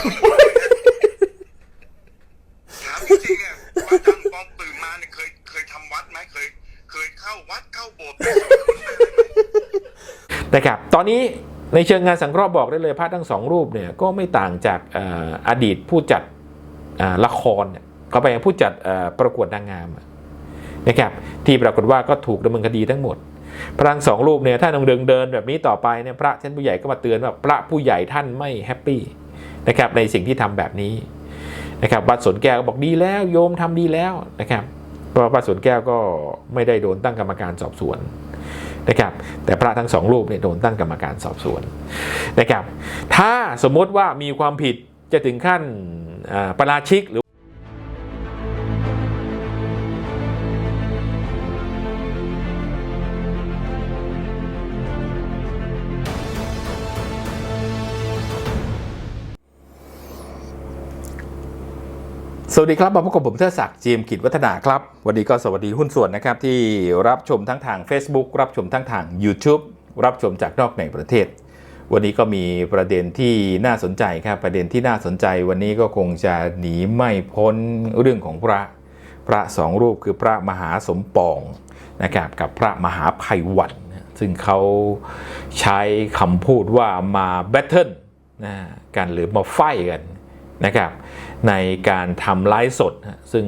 นเขาเลยถามจริงๆอะว่าจังปองตื่นมาเนี่ยเคยเคยทำวัดไหมเคย เคยเข้าวัดเข้าโบสถ์ไปสวดมนต์ไปอะไรไหมนะครับ ตอนนี้ในเชิงงานสังเคราะห์บอกได้เลยพระทั้งสองรูปเนี่ยก็ไม่ต่างจากเอ่ออดีตผู้จัดอ่าละครเนี่ยก็ไปผู้จัดเอ่อประกวดนางงามอะนะครับที่ปรากฏว่าก็ถูกดำเนินคดีทั้งหมด พระทั้งสองรูปเนี่ยถ้าต้องเดินเดินแบบนี้ต่อไปเนี่ยพระท่านผู้ใหญ่ก็มาเตือนว่าพระผู้ใหญ่ท่านไม่แฮปปี้ นะครับในสิ่งที่ทำแบบนี้นะครับวัดสวนแก้วก็บอกดีแล้วโยมทำดีแล้วนะครับเพราะวัดสวนแก้วก็ไม่ได้โดนตั้งกรรมการสอบสวนนะครับแต่พระทั้งสองรูปเนี่ยโดนตั้งกรรมการสอบสวนนะครับถ้าสมมติว่ามีความผิดจะถึงขั้นประราชิกหรือ วัสดีครับมาพบกับผมเทดศักดิ์จีมกิจวัฒนาครับ วันนี้ก็สวัสดีหุ้นส่วนนะครับ ที่รับชมทั้งทาง Facebook รับชมทั้งทาง YouTube รับชมจากนอกในประเทศ วันนี้ก็มีประเด็นที่น่าสนใจครับ ประเด็นที่น่าสนใจวันนี้ก็คงจะหนีไม่พ้นเรื่องของพระพระสองรูปคือพระมหาสมปองนะครับกับพระมหาภัยวันซึ่งเขาใช้คำพูดว่ามาแบทเทิลนะกันหรือมาไฟกัน นะครับในการทำไลฟ์สด ซึ่ง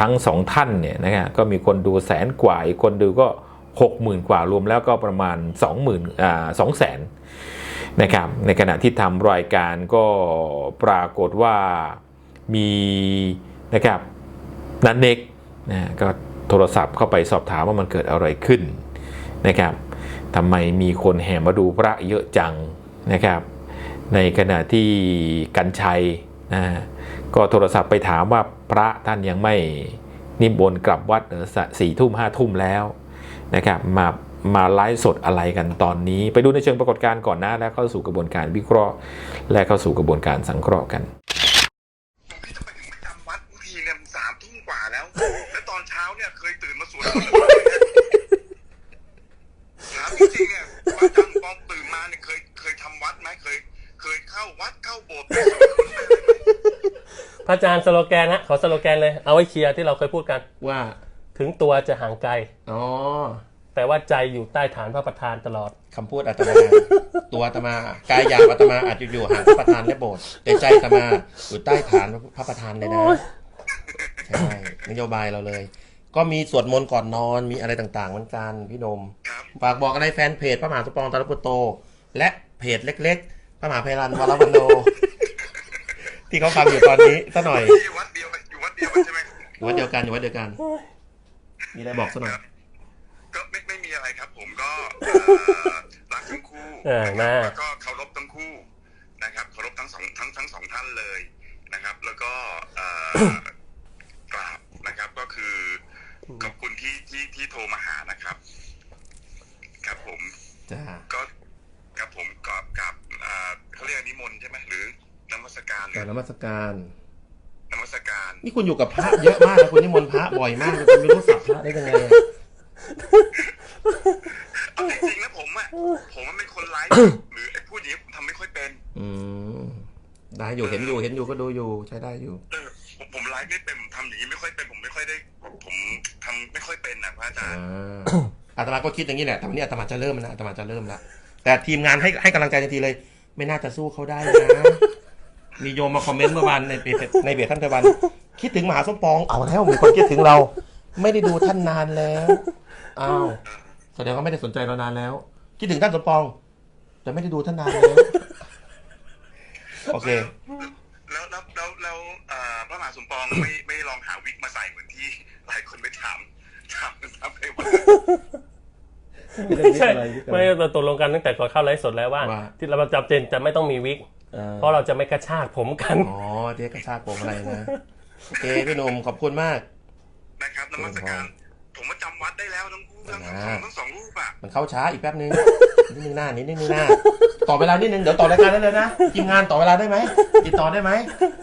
ทั้งสองท่านเนี่ยนะครับก็มีคนดูแสนกว่า อีกคนดูก็ 60,000 กว่ารวมแล้วก็ประมาณ 20,000อ่า2แสนนะครับในขณะที่ทำรายการก็ปรากฏว่ามีนะครับนันเนกนะก็โทรศัพท์เข้าไปสอบถามว่ามันเกิดอะไรขึ้นนะครับทำไมมีคนแห่มาดูพระเยอะจังนะครับ ในขณะที่กันชัยนะก็โทรศัพท์ไปถามว่าพระท่านยังไม่นิมนต์กลับวัดเหรอสี่ทุ่มห้าทุ่มแล้วนะครับมามาไลฟ์สดอะไรกันตอนนี้ ไปดูในเชิงปรากฏการณ์ก่อนนะแล้วเข้าสู่กระบวนการวิเคราะห์ และเข้าสู่กระบวนการสังเคราะห์กัน วัดเข้าโบสถ์ไปสวดมนต์ไปอะไรไหมพระอาจารย์สโลแกนฮะขอสโลแกนเลยเอาไว้เคลียร์ที่เราเคยพูดกัน ว่าถึงตัวจะห่างไกล อ๋อแต่ว่าใจอยู่ใต้ฐานพระประธานตลอด คำพูดอาตมา ตัวอาตมากายหยาบอาตมาอาจจะอยู่ห่างพระประธานและโบสถ์แต่ใจอาตมาอยู่ใต้ฐานพระประธานเลยนะใช่นโยบายเราเลย ก็มีสวดมนต์ก่อนนอนมีอะไรต่างๆเหมือนกันพี่หนมครับฝากบอกอะไรแฟนเพจพระมหาสมปองตาลปุตโต และเพจเล็กๆ พระมหาเพรันวรวันโน ที่เขาฟังอยู่ตอนนี้ซะหน่อยพี่อยู่วัดเดียวกันอยู่วัดเดียวกันใช่ไหมอยู่วัดเดียวกันอยู่วัดเดียวกัน มีอะไรบอกซะหน่อย ก็ไม่ไม่มีอะไรครับ ผมก็เอ่อรักทั้งคู่เออนะคนะรับแล้วก็เคารพทั้งคู่นะครับเคารพทั้งสองทั้งทั้งสองท่านเลยนะครับ แล้วก็เอ่อกราบนะครับก็คือขอบคุณที่ที่ที่โทรมาหานะครับ ครับผม จ้า ก็ครับผมกับกับเอ่อ เขาเรียกนิมนต์ใช่ไหมหรือนมัสการหรืกาอรนมัสการนมัสการนี่คุณอยู่กับพระเยอะมากนะคุณนิมนต์พระบ่อยมากเลยคุณไม่รู้สับพระได้ยังไงอะเอาจริงๆนะผมอะผมมันเป็นคนไลฟ์ หรือไอ้พูดอย่างนี้ผมทำไม่ค่อยเป็นอืมได้อยู่เห็นอยู่เห็นอยู่ก็ดูอยู่ใช้ได้อยู่ เออผมผมไลฟ์ไม่เป็นผมทำอย่างนี้ไม่ค่อยเป็นผมไม่ค่อยได้ ผมทำไม่ค่อยเป็นนะพระอาจาอ่รย์าอาตมาก็คิดอย่างนี้แหละ แต่วันนี้อาตมาจะเริ่มแล้วอาตมาจะเริ่มแล้วแต่ทีมงานให้ให้กำลังใจทันทีเลย ไม่น่าจะสู้เขาได้นะ มีโยมมาคอมเมนต์เมื่อวานในเพจในเพจท่านเทวัน คิดถึงมหาสมปองเอาแล้วมีคนคิดถึงเรา ไม่ได้ดูท่านนานแล้วอ้าวแสดงว่าไม่ได้สนใจเรานานแล้ว คิดถึงท่านสมปอง แต่ไม่ได้ดูท่านนานแล้วโอเค แล้วแล้วแล้วแล้วเอ่อพระมหาสมปองไม่ไม่ลองหาวิกมาใส่เหมือนที่หลายคนไปถามถามถามไปว่า ไม่ใช่ไม่เราตกลงกันตั้งแต่ก่อนเข้าไลฟ์สดแล้วว่าว่าที่เราจำเป็นจะไม่ต้องมีวิกเพราะเราจะไม่กระชากผมกันอ๋อเจ๊กระชากผมอะไรนะโอเคพี่หนุ่มขอบคุณมากนะครับนมัสการผมว่าจำวัดได้แล้วทั้งคู่ทั้งสองทั้งสองรูปอะมันเข้าช้าอีกแป๊บนึงนิดนึงหน้านิดนึงหน้าต่อเวลานิดนึงเดี๋ยวต่อรายการได้เลยนะทีมงานต่อเวลาได้ไหมติดต่อได้ไหม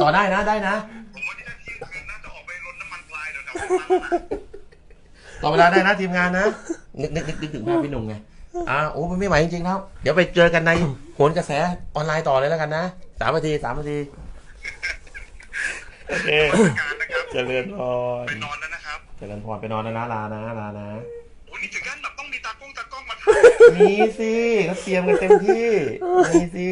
ต่อได้นะได้นะผมว่าที่นาทีคืนน่าจะออกไปรดน้ำมันพลายแถวๆนั้นน่ะ ต่อเวลาได้นะทีมงานนะ นึกนึกนึกนึกถึงภาพพี่หนุ่มไงอ่าโอ้มันไม่ไหวจริงๆแล้ว เดี๋ยวไปเจอกันในโหนกระแสออนไลน์ต่อเลยแล้วกันนะสามนาทีสามนาทีโอเคการนะครับเจริญพรไปนอนแล้วนะครับเจริญพรไปนอนนะนะลานะลานะโอ้นี่ถึงขั้นแบบต้องมีตากล้องตากล้องมาถ่ายมีสิเขาเตรียมกันเต็มที่มีสิ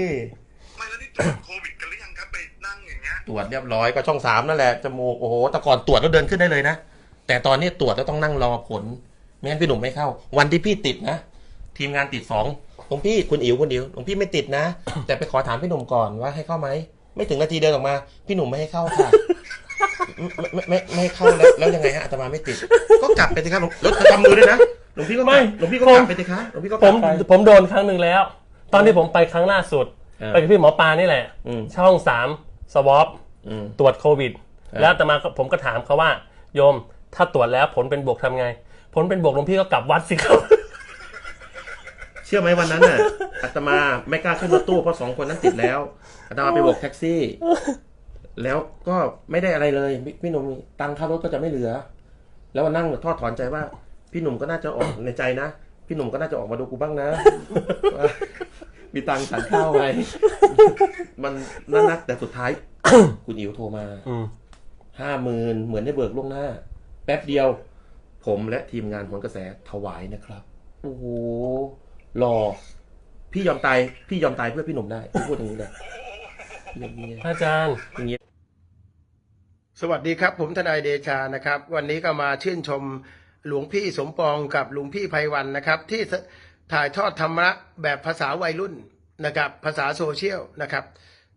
ไม่แล้วนี่ตรวจโควิดกันหรือยังครับไปนั่งอย่างเงี้ยตรวจเรียบร้อยก็ช่องสามนั่นแหละจมูกโอ้โหแต่ก่อนตรวจแล้วเดินขึ้นได้เลยนะ แต่ตอนนี้ตรวจแล้วต้องนั่งรอผลไม่งั้นพี่หนุ่มไม่เข้า วันที่พี่ติดนะทีมงานติดสองหลวงพี่คุณอิ๋วคุณอิ๋วหลวงพี่ไม่ติดนะ แต่ไปขอถามพี่หนุ่มก่อนว่าให้เข้าไหมไม่ถึงนาทีเดินออกมา พี่หนุ่มไม่ให้เข้าค่ะไม่ไม่ไม่ไม่ให้เข้าแล้วแล้วยังไงฮะอาตมาไม่ติด ก็กลับไปสิครับหลวงรถทำมือด้วยนะหลวงพี่ก็กลับไม่หลวงพี่ก็กลับไปสิคะหลวงพี่ก็กผลับมไปผมโดนครั้งหนึ่งแล้ว ตอนที่ผมไปครั้งล่าสุดเออไปกับพี่หมอปลานี่แหละอืมช่องสามสวอปอืมตรวจโควิดออแล้วอาตมาก็ผมก็ถามเขาว่า โยม ถ้าตรวจแล้วผลเป็นบวกทำไง ผลเป็นบวกหลวงพี่ก็กลับวัดสิครับ เชื่อไหมวันนั้นน่ะอาตมาไม่กล้าขึ้นรถตู้เพราะสองคนนั้นติดแล้วอาตมาไปโบกแท็กซี่ แล้วก็ไม่ได้อะไรเลยพี่พี่หนุ่มตังค่ารถก็จะไม่เหลือ แล้วมานั่งทอดถอนใจว่า พี่หนุ่มก็น่าจะออกในใจนะพี่หนุ่มก็น่าจะออกมาดูกูบ้างนะว่ามีตังค์สั่นข้าวไหมมันนั่นนะแต่สุดท้าย คุณอิ๋วโทรมาอืมห้าหมื่นเหมือนได้เบิกล่วงหน้า แป๊บเดียว ผมและทีมงานผลกระแสถวายนะครับ โอ้โหรอ พี่ยอมตาย พี่ยอมตายเพื่อพี่หนุ่มได้พี่พูดอย่างนี้เลยอย่างนี้พระอาจารย์อย่างนี้สวัสดีครับ ผมทนายเดชานะครับ วันนี้ก็มาชื่นชมหลวงพี่สมปองกับหลวงพี่ไพวันนะครับ ที่ถ่ายทอดธรรมะแบบภาษาวัยรุ่นนะครับ ภาษาโซเชียลนะครับ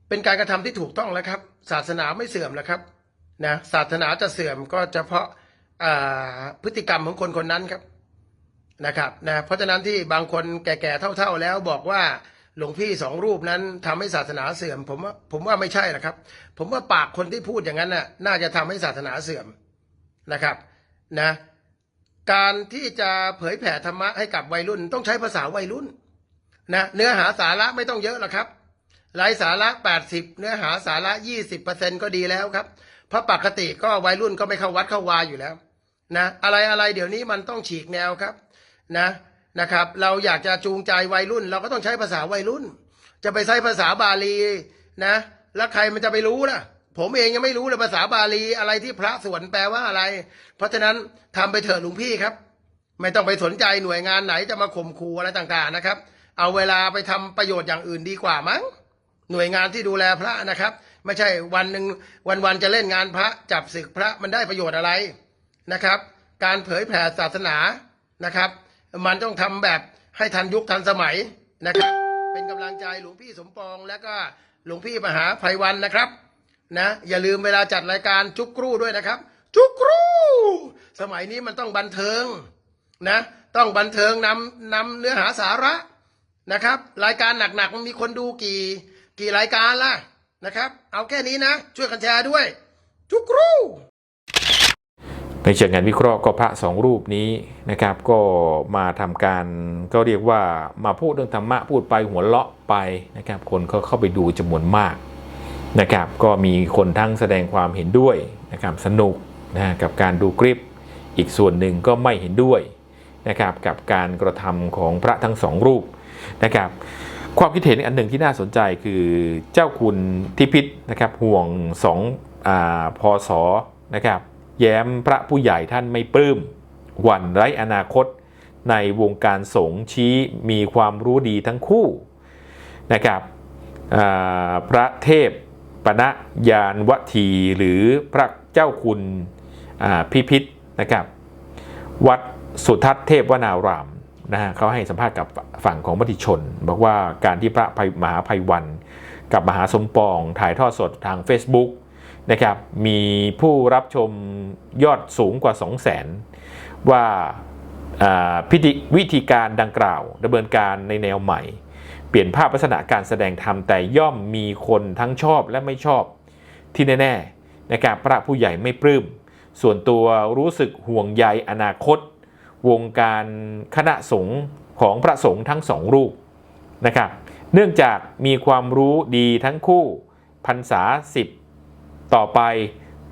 เป็นการกระทำที่ถูกต้องแล้วครับ ศาสนาไม่เสื่อมแล้วครับนะศาสนาจะเสื่อมก็เฉพาะอ่า พฤติกรรมของคนคนนั้นครับนะครับนะเพราะฉะนั้นที่บางคนแก่ๆเท่าๆแล้วบอกว่าหลวงพี่สองรูปนั้นทำให้ศาสนาเสื่อม ผมว่าผมว่าไม่ใช่นะครับ ผมว่าปากคนที่พูดอย่างนั้นน่ะน่าจะทำให้ศาสนาเสื่อมนะครับนะการที่จะเผยแผ่ธรรมะให้กับวัยรุ่น ต้องใช้ภาษาวัยรุ่นนะเนื้อหาสาระไม่ต้องเยอะหรอกครับไร้สาระ 80 เนื้อหาสาระ 20%ก็ดีแล้วครับเพราะปกติก็วัยรุ่นก็ไม่เข้าวัดเข้าวาอยู่แล้ว นะอะไรอะไรเดี๋ยวนี้มันต้องฉีกแนวครับนะนะครับ เราอยากจะจูงใจวัยรุ่น เราก็ต้องใช้ภาษาวัยรุ่น จะไปใช้ภาษาบาลีนะ แล้วใครมันจะไปรู้ล่ะ ผมเองยังไม่รู้เลยภาษาบาลีอะไรที่พระสวนแปลว่าอะไร เพราะฉะนั้นทำไปเถอะหลวงพี่ครับ ไม่ต้องไปสนใจหน่วยงานไหนจะมาข่มขู่อะไรต่างๆนะครับ เอาเวลาไปทำประโยชน์อย่างอื่นดีกว่ามั้งหน่วยงานที่ดูแลพระนะครับ ไม่ใช่วันหนึ่งวันๆจะเล่นงานพระจับศึกพระมันได้ประโยชน์อะไร นะครับ การเผยแผ่ศาสนานะครับ มันต้องทำแบบให้ทันยุคทันสมัยนะครับ เป็นกำลังใจหลวงพี่สมปองและก็หลวงพี่มหาภัยวันนะครับนะอย่าลืมเวลาจัดรายการจุกกรูด้วยนะครับ จุกกรูสมัยนี้มันต้องบันเทิงนะต้องบันเทิงนำนำเนื้อหาสาระนะครับ รายการหนักๆมันมีคนดูกี่ กี่รายการล่ะนะครับ เอาแค่นี้นะ ช่วยกันแชร์ด้วย จุกกรู ในเชิงงานวิเคราะห์ก็พระสองรูปนี้นะครับ ก็มาทำการก็เรียกว่ามาพูดเรื่องธรรมะพูดไปหัวเราะไปนะครับ คนเขาเข้าไปดูจำนวนมากนะครับ ก็มีคนทั้งแสดงความเห็นด้วยนะครับสนุกนะกับการดูคลิป อีกส่วนหนึ่งก็ไม่เห็นด้วยนะครับกับการกระทำของพระทั้งสองรูปนะครับความคิดเห็นอันหนึ่งที่น่าสนใจคือเจ้าคุณทิพิษนะครับห่วงสองอาพศนะครับ แย้มพระผู้ใหญ่ท่านไม่ปลื้มหวั่นไร้อนาคตในวงการสงฆ์ชี้มีความรู้ดีทั้งคู่นะครับพระเทพปณะยานวทีหรือพระเจ้าคุณพิพิธนะครับ วัดสุทัศน์เทพวนารามนะฮะเขาให้สัมภาษณ์กับฝั่งของมติชน บอกว่าการที่พระมหาภัยวัน กับมหาสมปองถ่ายทอดสดทาง Facebook นะครับมีผู้รับชมยอดสูงกว่า 2 0 0 0 0 0 ว่าพิธีวิธีการดังกล่าวดำเนินการในแนวใหม่ เปลี่ยนภาพลักษณะการแสดงธรรมแต่ย่อมมีคนทั้งชอบและไม่ชอบที่แน่ๆนะครับพระผู้ใหญ่ไม่ปลื้มส่วนตัวรู้สึกห่วงใยอนาคต วงการคณะสงฆ์ของพระสงฆ์ทั้งสองรูปนะครับเนื่องจากมีความรู้ดีทั้งคู่พรรษาสิบ ต่อไป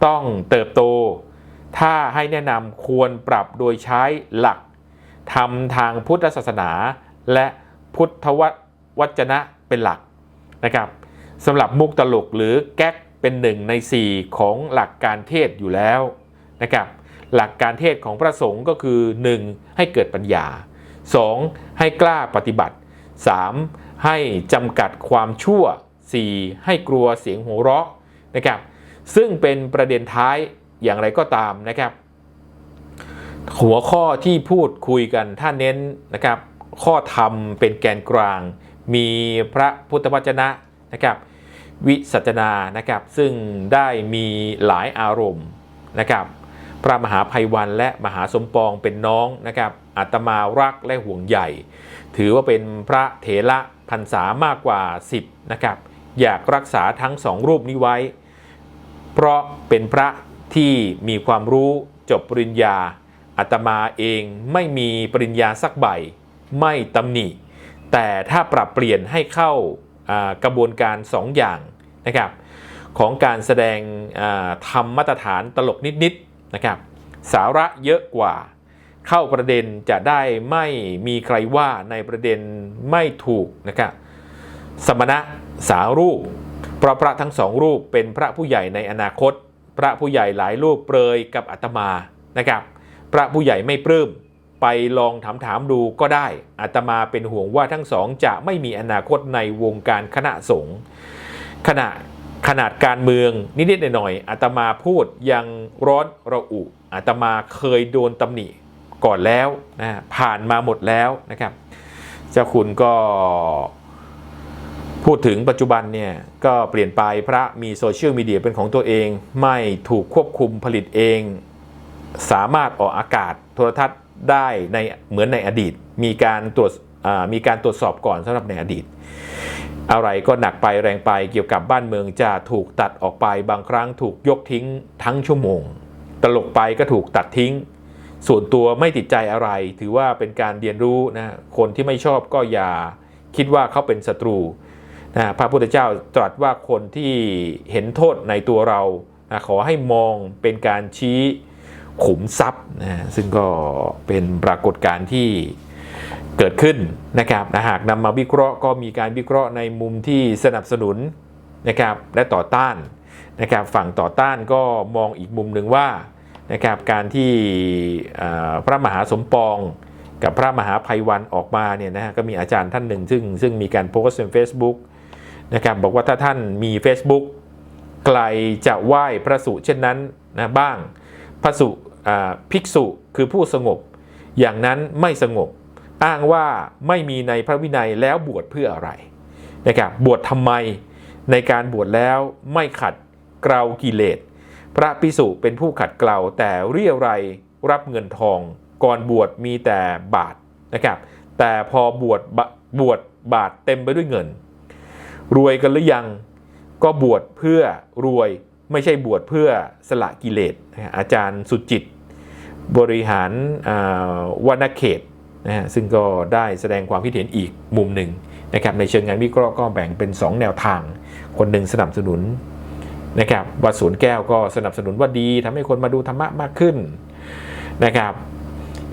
ต้องเติบโต ถ้าให้แนะนำควรปรับโดยใช้หลักทำทางพุทธศาสนา และพุทธววจนะเป็นหลักนะครับสำหรับมุกตลกหรือแก๊กเป็นหนึ่งใน 4 ของหลักการเทศอยู่แล้วนะครับหลักการเทศของพระสงฆ์ก็คือ 1. ให้เกิดปัญญา 2. ให้กล้าปฏิบัติ 3. ให้จำกัดความชั่ว 4. ให้กลัวเสียงหัวเราะนะครับ ซึ่งเป็นประเด็นท้ายอย่างไรก็ตามนะครับ หัวข้อที่พูดคุยกันถ้าเน้นนะครับ ข้อธรรมเป็นแกนกลาง มีพระพุทธวจนะนะครับวิสัชนานะครับซึ่งได้มีหลายอารมณ์นะครับพระมหาภัยวันและมหาสมปองเป็นน้องนะครับอาตมารักและห่วงใหญ่ ถือว่าเป็นพระเถระพรรษามากกว่า 10นะครับอยากรักษาทั้งสองรูปนี้ไว้ เพราะเป็นพระที่มีความรู้จบปริญญาอาตมาเองไม่มีปริญญาสักใบ ไม่ตำหนิ แต่ถ้าปรับเปลี่ยนให้เข้ากระบวนการสองอย่างนะครับของการแสดงทำมาตรฐานตลกนิดๆนะครับสาระเยอะกว่า เข้าประเด็นจะได้ไม่มีใครว่าในประเด็นไม่ถูกนะครับสมณะสารูป เพราะพระทั้งสองรูปเป็นพระผู้ใหญ่ในอนาคต พระผู้ใหญ่หลายรูปเปรยกับอาตมานะครับ พระผู้ใหญ่ไม่ปลื้มไปลองถามถามๆดูก็ได้อาตมาเป็นห่วงว่าทั้งสองจะไม่มีอนาคตในวงการคณะสงฆ์ขณะขนาดการเมืองนิดๆหน่อยๆอาตมาพูดยังร้อนระอุอาตมาเคยโดนตำหนิก่อนแล้วนะผ่านมาหมดแล้วนะครับ เจ้าคุณก็ พูดถึงปัจจุบันเนี่ยก็เปลี่ยนไปพระมีโซเชียลมีเดียเป็นของตัวเอง ไม่ถูกควบคุมผลิตเอง สามารถออกอากาศโทรทัศน์ได้ในเหมือนในอดีต มีการตรวจมีการตรวจสอบก่อนสำหรับในอดีต อะไรก็หนักไปแรงไปเกี่ยวกับบ้านเมืองจะถูกตัดออกไปบางครั้งถูกยกทิ้งทั้งชั่วโมง ตลกไปก็ถูกตัดทิ้ง ส่วนตัวไม่ติดใจอะไร ถือว่าเป็นการเรียนรู้นะคนที่ไม่ชอบก็อย่าคิดว่าเขาเป็นศัตรู นะพระพุทธเจ้าตรัสว่าคนที่เห็นโทษในตัวเรานะขอให้มองเป็นการชี้ขุมทรัพย์นะซึ่งก็เป็นปรากฏการณ์ที่เกิดขึ้นนะครับนะหากนำมาวิเคราะห์ก็มีการวิเคราะห์ในมุมที่สนับสนุนนะครับและต่อต้านนะครับฝั่งต่อต้านก็มองอีกมุมหนึ่งว่านะครับการที่พระมหาสมปองกับพระมหาภัยวันออกมาเนี่ยนะฮะก็มีอาจารย์ท่านหนึ่งซึ่งซึ่งมีการโพสต์ใน Facebook นะครับบอกว่าถ้าท่านมี Facebook ไกลจะไหว้พระสุเช่นนั้นนะบ้างพระสุภิกษุคือผู้สงบ อย่างนั้นไม่สงบ อ้างว่าไม่มีในพระวินัยแล้วบวชเพื่ออะไรนะครับบวชทำไมในการบวชแล้วไม่ขัดเกลากิเลส พระภิกษุเป็นผู้ขัดเกลาแต่เรียไรยรับเงินทอง ก่อนบวชมีแต่บาทนะครับแต่พอบวชบบวชบาทเต็มไปด้วยเงิน รวยกันหรือยังก็บวชเพื่อรวยไม่ใช่บวชเพื่อสละกิเลสอาจารย์สุจิต บริหารอ่าวรรณเขตนะฮะซึ่งก็ได้แสดงความคิดเห็นอีกมุมหนึ่งนะครับในเชิงงานวิเคราะห์ก็แบ่งเป็น 2 แนวทาง คนหนึ่งสนับสนุนนะครับวัดสวนแก้วก็สนับสนุนว่าดีทำให้คนมาดูธรรมะมากขึ้นนะครับ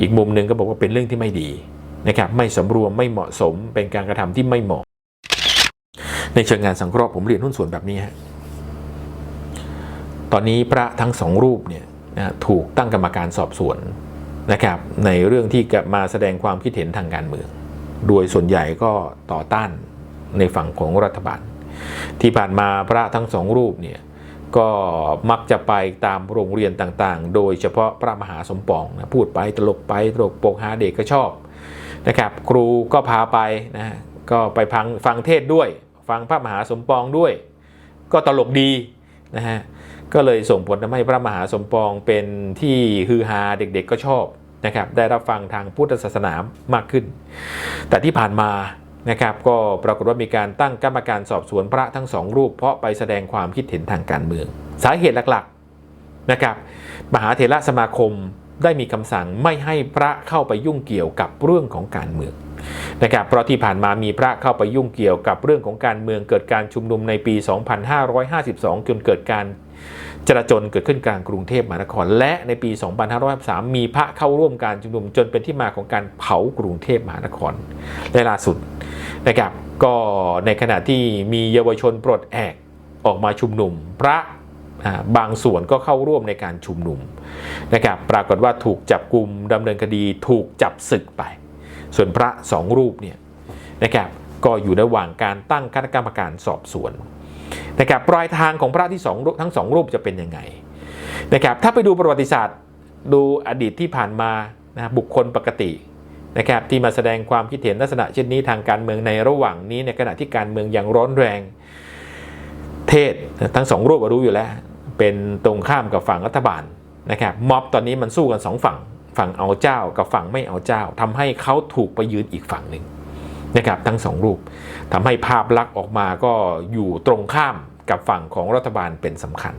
อีกมุมหนึ่งก็บอกว่าเป็นเรื่องที่ไม่ดีนะครับไม่สำรวมไม่เหมาะสมเป็นการกระทำที่ไม่เหมาะ ในเชิงงานสังเคราะห์ผมเรียนหุ้นส่วนแบบนี้ฮะตอนนี้พระทั้งสองรูปเนี่ยนะถูกตั้งกรรมการสอบสวนนะครับ ในเรื่องที่มาแสดงความคิดเห็นทางการเมือง โดยส่วนใหญ่ก็ต่อต้านในฝั่งของรัฐบาล ที่ผ่านมาพระทั้งสองรูปเนี่ยก็มักจะไปตามโรงเรียนต่างๆ โดยเฉพาะพระมหาสมปองนะพูดไปตลกไปตลกโปกฮาเด็กก็ชอบนะครับ ครูก็พาไปนะก็ไปฟังฟังเทศด้วย ฟังพระมหาสมปองด้วย ก็ตลกดีนะฮะก็เลยส่งผลทำให้พระมหาสมปองเป็นที่ฮือฮาเด็กๆก็ชอบนะครับได้รับฟังทางพุทธศาสนามากขึ้น แต่ที่ผ่านมานะครับก็ปรากฏว่ามีการตั้งกรรมการสอบสวนพระทั้งสองรูป เพราะไปแสดงความคิดเห็นทางการเมือง สาเหตุหลักๆนะครับมหาเถระสมาคม ได้มีคำสั่งไม่ให้พระเข้าไปยุ่งเกี่ยวกับเรื่องของการเมืองนะครับเพราะที่ผ่านมามีพระเข้าไปยุ่งเกี่ยวกับเรื่องของการเมืองเกิดการชุมนุมในปี 2552 จนเกิดการจราจนเกิดขึ้นกลางกรุงเทพมหานคร และในปี 2553 มีพระเข้าร่วมการชุมนุมจนเป็นที่มาของการเผากรุงเทพมหานครและล่าสุดนะครับก็ในขณะที่มีเยาวชนปลดแอกออกมาชุมนุม พระ บางส่วนก็เข้าร่วมในการชุมนุมนะครับปรากฏว่าถูกจับกลุ่มดำเนินคดีถูกจับศึกไป ส่วนพระสองรูปเนี่ยนะครับก็อยู่ระหว่างการตั้งคณะกรรมการสอบสวนนะครับปลายทางของพระที่สองทั้งสองรูปจะเป็นยังไงนะครับถ้าไปดูประวัติศาสตร์ดูอดีตที่ผ่านมานะบุคคลปกตินะครับที่มาแสดงความคิดเห็นลักษณะเช่นนี้ทางการเมืองในระหว่างนี้ในขณะที่การเมืองยังร้อนแรง เทศทั้งสองรูปรู้อยู่แล้ว เป็นตรงข้ามกับฝั่งรัฐบาลนะครับม็อบตอนนี้มันสู้กันสองฝั่ง ฝั่งเอาเจ้ากับฝั่งไม่เอาเจ้าทำให้เขาถูกไปยืนอีกฝั่งหนึ่งนะครับทั้งสองรูปทำให้ภาพลักษณ์ออกมาก็อยู่ตรงข้ามกับฝั่งของรัฐบาลเป็นสำคัญ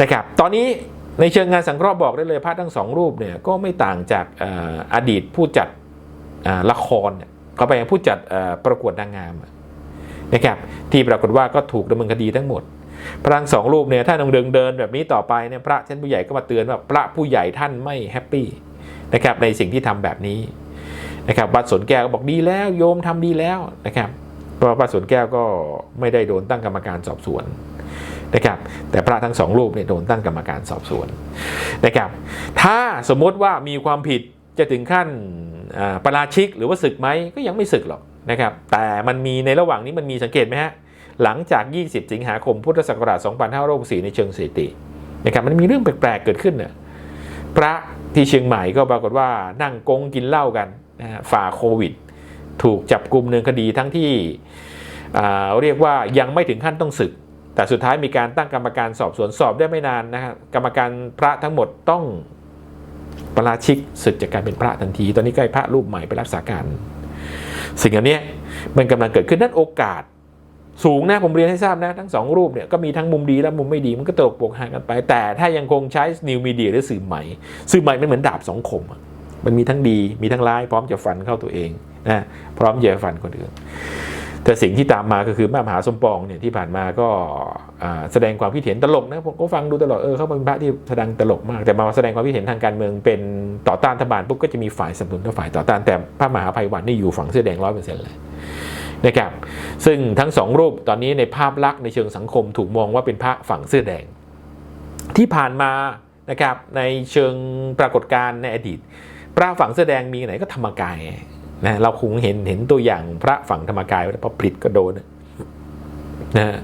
นะครับตอนนี้ในเชิงงานสังเคราะห์บอกได้เลยพระทั้งสองรูปเนี่ยก็ไม่ต่างจากออดีตผู้จัดละครเขาไปผู้จัดประกวดนางงามนะครับที่ปรากฏว่าก็ถูกดำเนินคดีทั้งหมด พระทั้งสองรูปเนี่ยถ้าต้องเดินเดินแบบนี้ต่อไปเนี่ยพระชั้นผู้ใหญ่ก็มาเตือนว่าพระผู้ใหญ่ท่านไม่แฮปปี้นะครับในสิ่งที่ทำแบบนี้นะครับวัดสวนแก้วก็บอกดีแล้วโยมทำดีแล้วนะครับเพราะวัดสวนแก้วก็ไม่ได้โดนตั้งกรรมการสอบสวนนะครับแต่พระทั้งสองรูปเนี่ยโดนตั้งกรรมการสอบสวนนะครับถ้าสมมติว่ามีความผิดจะถึงขั้นประราชิกหรือว่าศึกไหมก็ยังไม่ศึกหรอกนะครับแต่มันมีในระหว่างนี้มันมีสังเกตไหมฮะ หลังจาก 20 สิงหาคมพุทธศักราช2564ในเชิงสถิตินะครับมันมีเรื่องแปลกๆเกิดขึ้นน่ะพระที่เชียงใหม่ก็ปรากฏว่านั่งกงกินเหล้ากันฝ่าโควิด ถูกจับกลุ่มเนินคดีทั้งที่เรียกว่ายังไม่ถึงขั้นต้องศึก แต่สุดท้ายมีการตั้งกรรมการสอบสวนสอบได้ไม่นานนะครับกรรมการพระทั้งหมดต้องประราชิกศึกจากการเป็นพระทันที ตอนนี้ใก็ให้พระรูปใหม่ไปรักษาการ สิ่งอันนี้มันกำลังเกิดขึ้นนั่นโอกาส สูงนะผมเรียนให้ทราบนะ ทั้งสองรูปเนี่ยก็มีทั้งมุมดีและมุมไม่ดีมันก็ตกปกหากันไป แต่ถ้ายังคงใช้นิวมีเดียหรือสื่อใหม่ สื่อใหม่มันเหมือนดาบสองคม มันมีทั้งดีมีทั้งร้าย พร้อมจะฟันเข้าตัวเองนะพร้อมจะฟันคนอื่นแต่สิ่งที่ตามมาก็คือแม่มหาสมปองเนี่ยที่ผ่านมาก็แสดงความคิดเห็นตลกนะผมก็ฟังดูตลอดเออเขาเป็นพระที่แสดงตลกมาก แต่มาแสดงความคิดเห็นทางการเมืองเป็นต่อต้านรัฐบาลปุ๊บก็จะมีฝ่ายสนับสนุนกับฝ่ายต่อต้านแต่พระมหาภัยวันนี่อยู่ฝั่งเสื้อแดงร้อยเปอร์เซ็นต์เลย นะครับซึ่งทั้งสองรูปตอนนี้ในภาพลักษณ์ในเชิงสังคมถูกมองว่าเป็นพระฝั่งเสื้อแดง ที่ผ่านมานะครับในเชิงปรากฏการณ์ในอดีต พระฝั่งเสื้อแดงมีไหนก็ธรรมกายนะเราคงเห็นเห็นตัวอย่างพระฝั่งธรรมกายพระผลิตก็โดนนะฮะ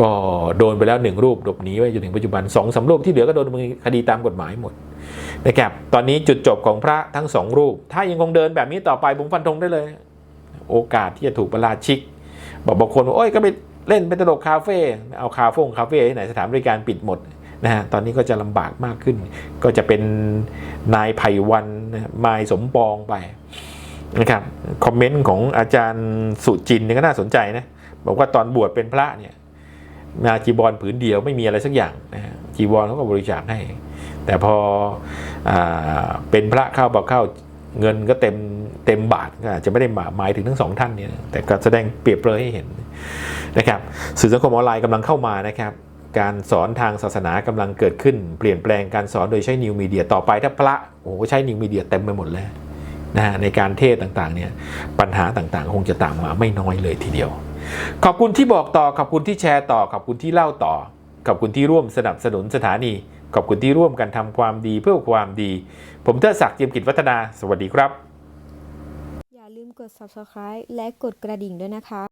ก็โดนไปแล้วหนึ่งรูปหลบหนีไว้จนถึงปัจจุบันสองสามรูปที่เหลือก็โดนดำเนินคดีตามกฎหมายหมดนะครับตอนนี้จุดจบของพระทั้งสองรูป ถ้ายังคงเดินแบบนี้ต่อไปผมฟันธงได้เลย โอกาสที่จะถูกประราชิก บอกบางคนว่าโอ้ยก็ไปเล่นเป็นตลกคาเฟ่เอาคาเฟ่คาเฟ่ที่ไหนสถานบริการปิดหมดนะฮะตอนนี้ก็จะลำบากมากขึ้น ก็จะเป็นนายไพวันนายสมปองไปนะครับคอมเมนต์ของอาจารย์สุจินเนี่ยก็น่าสนใจนะบอกว่าตอนบวชเป็นพระเนี่ยมาจีบอลผืนเดียวไม่มีอะไรสักอย่างนะฮะจีวรเขาก็บริจาคให้ แต่พออเป็นพระเข้าบอกเข้าเงินก็เต็ม เต็มบาทก็อาจจะไม่ได้หมายถึงทั้งสองท่านเนี่ยแต่ก็แสดงเปรียบเปรยให้เห็นนะครับสื่อสังคมออนไลน์กำลังเข้ามานะครับการสอนทางศาสนากำลังเกิดขึ้น เปลี่ยนแปลงการสอนโดยใช้นิวมีเดียต่อไปถ้าพระโอ้ใช้นิวมีเดียเต็มไปหมดแล้วนะฮะในการเทศต่างๆเนี่ยปัญหาต่างๆ คงจะตามมาไม่น้อยเลยทีเดียว ขอบคุณที่บอกต่อขอบคุณที่แชร์ต่อขอบคุณที่เล่าต่อขอบคุณที่ร่วมสนับสนุนสถานี ขอบคุณที่ร่วมกันทำความดีเพื่อความดี ผมเทิดศักดิ์เจียมกิจวัฒนา สวัสดีครับ กด subscribe และกดกระดิ่งด้วยนะคะ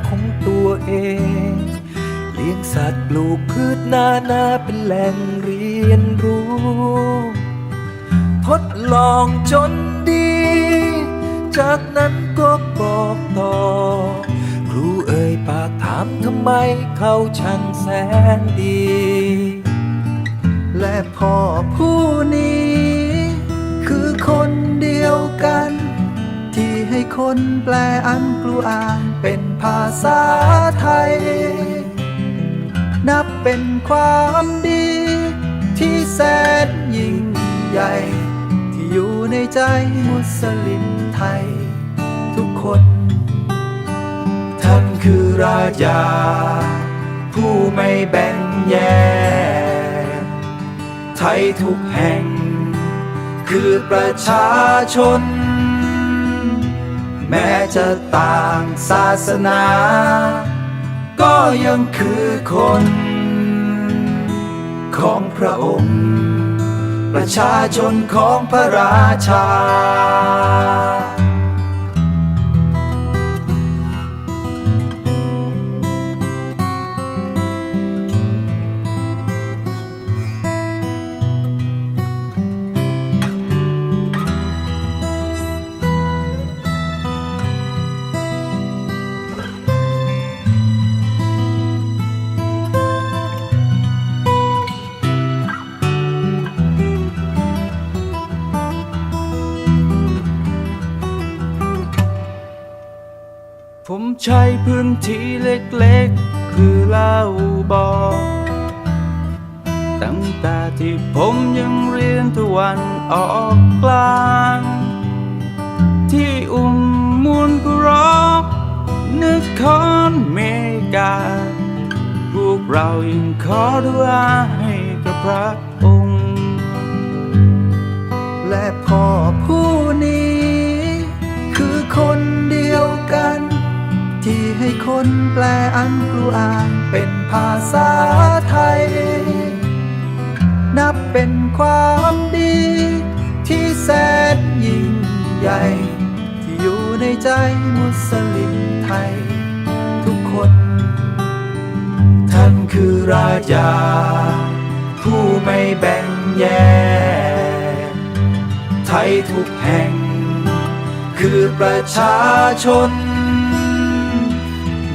ตัวเอง เลี้ยงสัตว์ปลูกพืชนานาเป็นแหล่งเรียนรู้ ทดลองจนดี จากนั้นก็บอกต่อ ครูเอ่ยปากถามทำไมเขาช่างแสนดี และพ่อผู้นี้ คือคนเดียวกัน ที่ให้คนแปลอันกลัวอ่าน เป็นภาษาไทย นับเป็นความดี ที่แสนยิ่งใหญ่ ที่อยู่ในใจมุสลิมไทย ทุกคน ท่านคือราชา ผู้ไม่แบ่งแยกไทยทุกแห่ง คือประชาชน แม้จะต่างศาสนา ก็ยังคือคน ของพระองค์ ประชาชนของพระราชา ผมใช้พื้นที่เล็กๆ คือเล่าบอกตั้งแต่ที่ผมยังเรียนตะวันออกกลาง ที่อุ้มมูลกุรอกนึกคอนเมกา พวกเรายังขอดุอาให้กับพระองค์ และพ่อผู้นี้ คือคนเดียวกัน ที่ให้คนแปลอันกลูอานเป็นภาษาไทย นับเป็นความดี ที่แสนยิ่งใหญ่ ที่อยู่ในใจมุสลิมไทย ทุกคน ท่านคือราชา ผู้ไม่แบ่งแยกไทยทุกแห่ง คือประชาชน